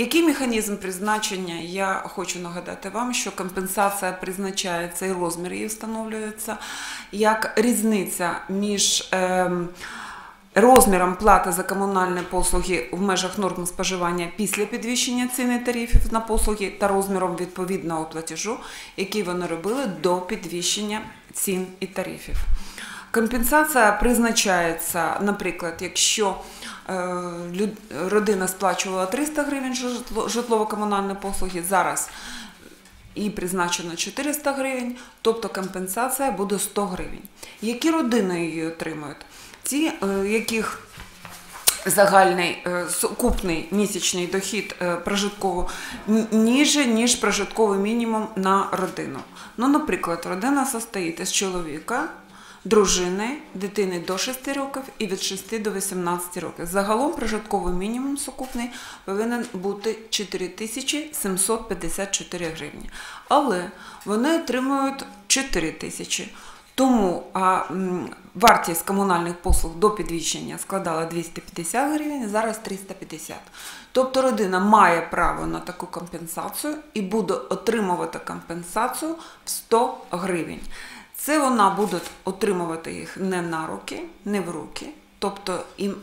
Який механізм призначення? Я хочу нагадати вам, що компенсація призначається і розмір її встановлюється як різниця між ем, розміром плати за комунальні послуги в межах норм споживання після підвищення ціни тарифів на послуги та розміром відповідного платежу, який вони робили до підвищення цін і тарифів. Компенсація призначається, наприклад, якщо е, родина сплачувала 300 гривень житлово-комунальні послуги, зараз і призначено 400 гривень, тобто компенсація буде 100 гривень. Які родини її отримують? Ті, е, яких загальний е, сукупний місячний дохід прожитково ніже, ніж прожитковий мінімум на родину. Ну, наприклад, родина состоїть із чоловіка, дружини, дитини до 6 років і від 6 до 18 років. Загалом прожитковий мінімум сукупний повинен бути 4754 гривні. Але вони отримують 4 тисячі. Тому а, вартість комунальних послуг до підвищення складала 250 гривень, зараз 350. Тобто родина має право на таку компенсацію і буде отримувати компенсацію в 100 гривень. Це вона буде отримувати їх не на руки, не в руки. Тобто їм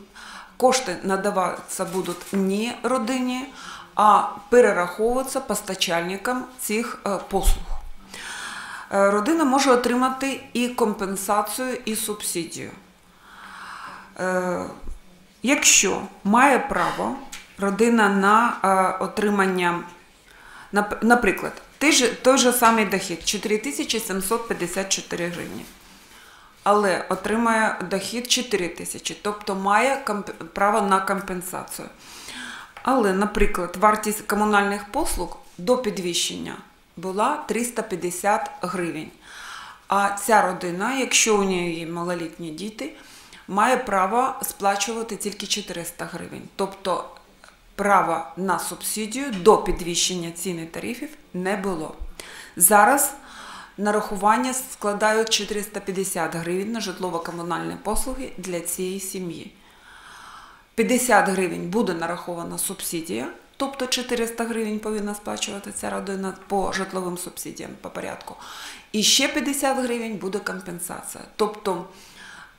кошти надаватися будуть не родині, а перераховуватися постачальникам цих е, послуг. Е, Родина може отримати і компенсацію, і субсидію. Е, Якщо має право родина на отримання, наприклад, той же, той же самий дохід 4754 гривні, але отримає дохід 4 тисячі, тобто має комп- право на компенсацію. Але, наприклад, вартість комунальних послуг до підвищення була 350 гривень. А ця родина, якщо у неї малолітні діти, має право сплачувати тільки 400 гривень. Тобто права на субсидію до підвищення цін і тарифів не було. Зараз нарахування складають 450 гривень на житлово-комунальні послуги для цієї сім'ї. 50 гривень буде нарахована субсидія, тобто 400 гривень повинна сплачувати ця родина по житловим субсидіям по порядку. І ще 50 гривень буде компенсація. Тобто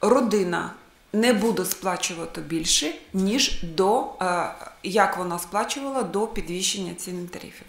родина не буде сплачувати більше, ніж до, е, як вона сплачувала до підвищення цін тарифів.